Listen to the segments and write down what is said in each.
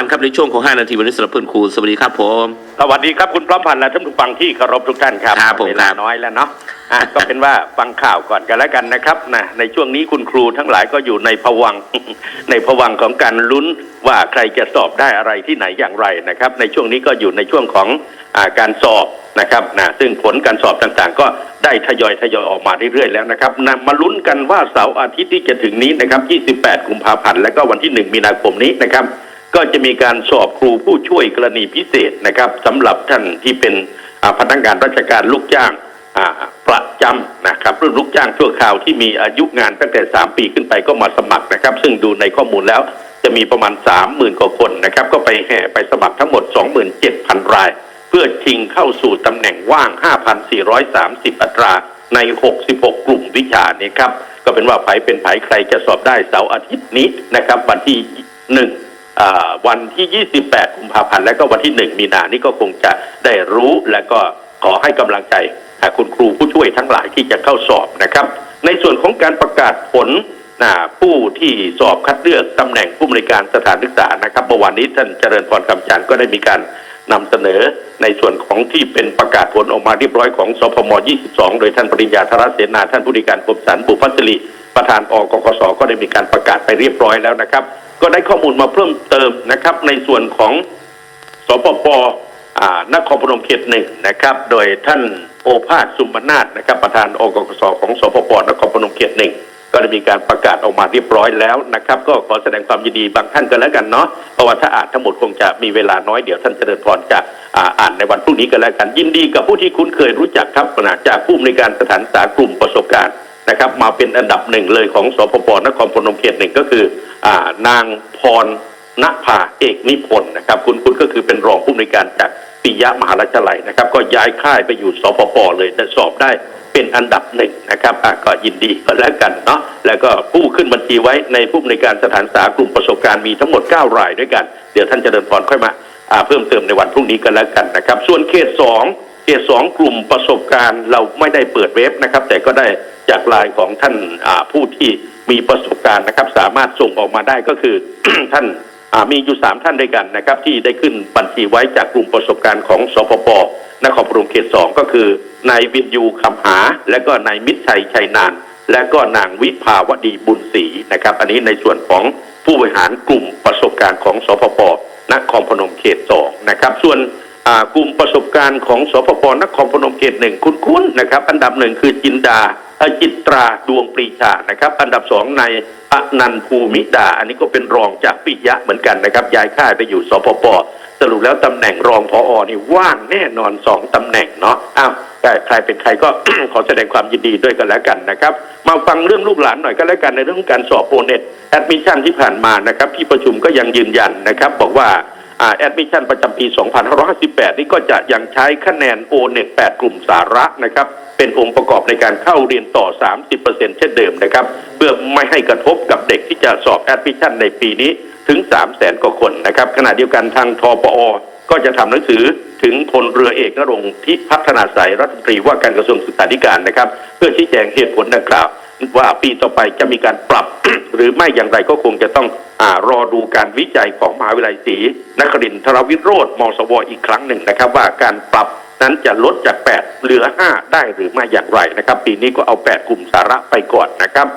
วันครับในช่วงของ 5 นาทีวันนี้สำหรับเพื่อนครูสวัสดีครับผม สวัสดีครับคุณพร้อมพันธ์และท่านผู้ฟังที่เคารพทุกท่านครับครับผมเวลาครับน้อยแล้วเนาะอะก็เป็นว่าฟังข่าวก่อนกันแล้วกันนะครับนะในช่วงนี้คุณครูทั้งหลายก็อยู่ในภวังค์ในภวังค์ของการลุ้นว่าใครจะสอบได้อะไรที่ไหนอย่างไรนะครับ ในช่วงนี้ก็อยู่ในช่วงของอาการสอบนะครับนะซึ่งผลการสอบต่างๆ ก็ได้ทยอยทยอยออกมาเรื่อยๆแล้วนะครับนะมาลุ้นกันว่าเสาร์อาทิตย์ที่จะถึงนี้นะครับ 28 กุมภาพันธ์และก็วันที่ 1 มีนาคมนี้นะครับ ก็จะมีการสอบครูผู้ช่วยกรณีพิเศษนะครับสำหรับท่านที่เป็นพนักงานราชการลูกจ้างประจำนะครับรุ่นลูกจ้างชั่วคราวที่มีอายุงานตั้งแต่ 3 ปีขึ้นไปก็มาสมัครนะครับ ซึ่งดูในข้อมูลแล้วจะมีประมาณ 30,000กว่าคนนะครับ ก็ไปแห่ไปสมัครทั้งหมด 27,000 ราย เพื่อชิงเข้าสู่ตำแหน่งว่าง 5,430 อัตราใน 66 กลุ่มวิชานี้ครับ ก็เป็นว่าไผเป็นไผใครจะสอบได้เสาร์อาทิตย์นี้นะครับ วันที่หนึ่ง วันที่ 28 กุมภาพันธ์และก็วันที่ 1 มีนานี่ก็คงจะได้รู้และก็ขอให้กำลังใจคุณครูผู้ช่วยทั้งหลายที่จะเข้าสอบนะครับ ในส่วนของการประกาศผลนะผู้ที่สอบคัดเลือกตำแหน่งผู้บริการสถานศึกษานะครับเมื่อวานนี้ท่านเจริญพรคำจันทร์ก็ได้มีการนำเสนอในส่วนของที่เป็นประกาศผลออกมาเรียบร้อยของสพม 22 โดยท่านปริญญาธรเสนา ท่านผู้ดีการกรมสรรบุพัสรีประธานอกกสก็ได้มีการประกาศไปเรียบร้อยแล้วนะครับ ก็ได้ข้อมูลมาเพิ่มเติมนะครับ ในส่วนของสปปนครพนมเขตหนึ่งนะครับ โดยท่านโอภาสสุมนาถนะครับ ประธานอกกสของสปปนครพนมเขตหนึ่งก็ได้มีการประกาศออกมาเรียบร้อยแล้วนะครับ ก็ขอแสดงความยินดีบางท่านกันแล้วกันเนาะเพราะว่าถ้าอ่านทั้งหมดคงจะมีเวลาน้อยเดี๋ยวท่านเจริญพรจะอ่านในวันพรุ่งนี้กันแล้วกัน ยินดีกับผู้ที่คุ้นเคยรู้จักครับนะจากผู้ในการสถานศึกษากลุ่มประสบการณ์ นะครับมาเป็นอันดับหนึ่งเลยของสปปนครพนมเขตหนึ่งก็คืออานางพรณภาเอกนิพนธ์นะครับ คุณคุณก็คือเป็นรองผู้อำนวยการจากปิยะมหาลัยลัยนะครับ ก็ย้ายค่ายไปอยู่สปปเลยแต่สอบได้เป็นอันดับหนึ่งนะครับก็ยินดีก็แล้วกันเนาะแล้วก็ผู้ขึ้นบัญชีไว้ในผู้อำนวยการสถานศึกษากลุ่มประสบการณ์มีทั้งหมด 9 รายด้วยกัน เดี๋ยวท่านจะเจริญพรค่อยมาอ่าเพิ่มเติมในวันพรุ่งนี้กันแล้วกันนะครับ ส่วนเขตสองเขตสองกลุ่มประสบการณ์เราไม่ได้เปิดเว็บนะครับ แต่ก็ได้ จากลน์ของท่านผู้ที่มีประสบการณ์นะครับ สามารถส่งออกมาได้ก็คือท่านมีอยู่สามท่านด้วยกันนะครับ ที่ได้ขึ้นบัญชีไว้จากกลุ่มประสบการณ์ของสปปนครปฐมเขตสองก็คือนายวินยูคำหา และก็นายมิตรชัยชัยนาน และก็นางวิภาวดีบุญศรีนะครับ อันนี้ในส่วนของผู้บริหารกลุ่มประสบการณ์ของสปปนครพนมเขตสองนะครับ ส่วนกลุ่มประสบการณ์ของสพปนครพนมเขตหนึ่งคุ้นๆนะครับ อันดับหนึ่งคือจินดา จิตราดวงปรีชานะครับ อันดับสองในายอนันภูมิดา อันนี้ก็เป็นรองจากปิยะเหมือนกันนะครับย้ายค่ายไปอยู่สพปสรุปแล้วตำแหน่งรองพออนี่ว่างแน่นอนสองตำแหน่งเนาะอ้าวใครเป็นใครก็ ขอแสดงความยินดีด้วยกันแล้วกันนะครับ มาฟังเรื่องลูกหลานหน่อยก็แล้วกันในเรื่องของการสอบโปรเน็ตแอดมิชชั่นที่ผ่านมานะครับที่ประชุมก็ยังยืนยันนะครับ บอกว่า แอดมิชชั่นประจำปี 2558 นี่ก็จะยังใช้คะแนน o n e t 8กลุ่มสาระนะครับ เป็นองค์ประกอบในการเข้าเรียนต่อ 30%เช่นเดิมนะครับ เพื่อไม่ให้กระทบกับเด็กที่จะสอบแอดมิชชั่นในปีนี้ถึง 3 0 0 0 0 0กว่าคนนะครับ ขณะเดียวกันทางทปอ ก็จะทำหนังสือถึงพลเรือเอกนรงค์ทิพัฒนาสายรัฐมนตรีว่าการกระทรวงศึกษาธิการนะครับ เพื่อชี้แจงเหตุผลดังกล่าว ว่าปีต่อไปจะมีการปรับ หรือไม่อย่างไรก็คงจะต้องอรอดูการวิจัยของมหาวิทยาลัยศรีนครินทรวิโรธมสวอีกครั้งหนึ่งนะครับ ว่าการปรับนั้นจะลดจาก 8 เหลือ 5 ได้หรือไม่อย่างไรนะครับ ปีนี้ก็เอา 8 กลุ่มสาระไปก่อนนะครับ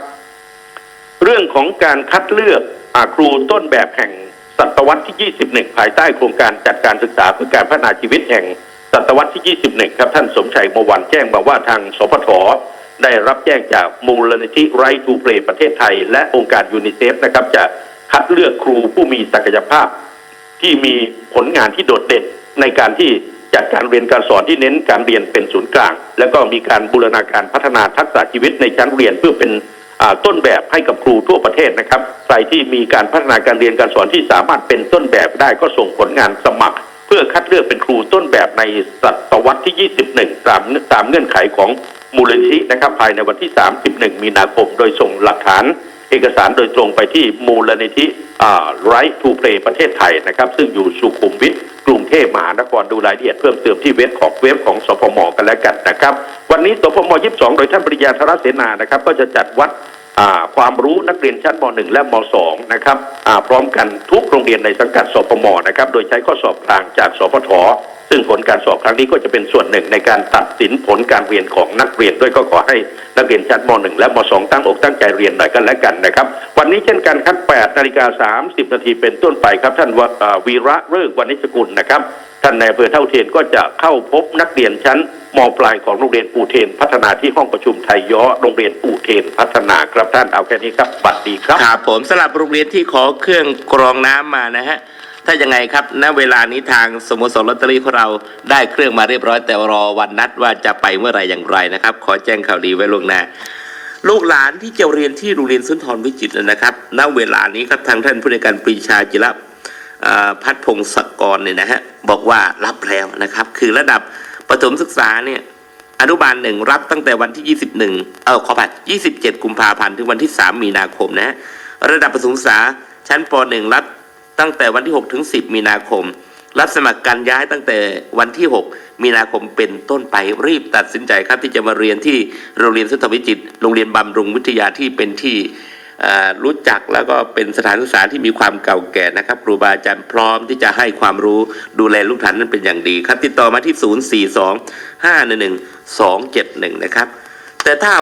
เรื่องของการคัดเลือกอครูต้นแบบแห่งศตวรรษที่ 21 ภายใต้โครงการจัดการศึกษาเพื่อการพัฒนาชีวิตแห่งศตวรรษที่ 21 ครับท่านสมชัยมอวันแจ้งมาว่าทางสพท ได้รับแจ้งจากมูลนิธิไรทูเพลประเทศไทย และองค์การยูนิเซฟนะครับจะคัดเลือกครูผู้มีศักยภาพ ที่มีผลงานที่โดดเด่นในการที่จัดการเรียนการสอนที่เน้นการเรียนเป็นศูนย์กลาง แล้วก็มีการบูรณาการพัฒนาทักษะชีวิตในชั้นเรียนเพื่อเป็นต้นแบบให้กับครูทั่วประเทศนะครับใครที่มีการพัฒนาการเรียนการสอนที่สามารถเป็นต้นแบบได้ก็ส่งผลงานสมัคร เพื่อคัดเลือกเป็นครูต้นแบบในศตวรรษที่ 21 ตามตามเงื่อนไขของมูลนิธินะครับภายในวันที่ 31 มีนาคม โดยส่งหลักฐานเอกสารโดยตรงไปที่มูลนิธิไรทูเพลประเทศไทยนะครับ ซึ่งอยู่สุขุมวิทกรุงเทพมหานครดูรายละเอียดเพิ่มเติมที่เว็บของเว็บของสพมกันแล้วกันนะครับ วันนี้สพม 22 โดยท่านปริญญาธรเสนานะครับ ก็จะจัดวัด ความรู้นักเรียนชั้นม .1 และม .2 นะครับพร้อมกันทุกโรงเรียนในสังกัดสพมนะครับ โดยใช้ข้อสอบกลางจากสพท ซึ่งผลการสอบครั้งนี้ก็จะเป็นส่วนหนึ่งในการตัดสินผลการเรียนของนักเรียนด้วยก็ขอให้นักเรียนชั้นม .1 และม .2 ตั้งอกตั้งใจเรียนหน่อยกันแล้วกันนะครับ วันนี้เช่นกันครับ8นาฬิกา30นาทีเป็นต้นไปครับ ท่านว,วีระเริกวณิชกุลนะครับท่านในอำเภอเท่าเทียนก็จะเข้าพบนักเรียนชั้นมปลายของโรงเรียนอูเทน พัฒนาที่ห้องประชุมไทยย้อโรงเรียนอูเทน พัฒนาครับท่านเอาแค่นี้ครับบัตรดีครับครับผมสำหรับโรงเรียนที่ขอเครื่องกรองน้ำมานะฮะ ถ้ายังไงครับณเวลานี้ทางสโมสรลอตเตอรี่ของเราได้เครื่องมาเรียบร้อยแต่รอวันนัดว่าจะไปเมื่อไรอย่างไรนะครับ ขอแจ้งข่าวดีไว้ล่วงหน้าลูกหลานที่จะเรียนที่โรงเรียนสุนทรวิจิตรนะครับณเวลานี้ครับทางท่านผู้ในการปรีชาจิระพัฒพงศกรเนี่ยนะฮะบอกว่ารับแล้วนะครับ คือระดับประถมศึกษาเนี่ยอนุบาลหนึ่งรับตั้งแต่วันที่ 21 เออขอบัตร27 กุมภาพันธ์ถึงวันที่ 3 มีนาคมนะฮะระดับประถมศึกษาชั้นป .1 รับ ตั้งแต่วันที่ 6 ถึง 10 มีนาคม รับสมัครการย้ายตั้งแต่วันที่ 6 มีนาคมเป็นต้นไปรีบตัดสินใจครับที่จะมาเรียนที่โรงเรียนสุทธวิจิตโรงเรียนบำรุงวิทยาที่เป็นที่รู้จักแล้วก็เป็นสถานศึกษาที่มีความเก่าแก่นะครับครูบาอาจารย์พร้อมที่จะให้ความรู้ดูแลลูกหลานนั้นเป็นอย่างดีครับ ติดต่อมาที่ 042 511 271 นะครับ แต่ถ้า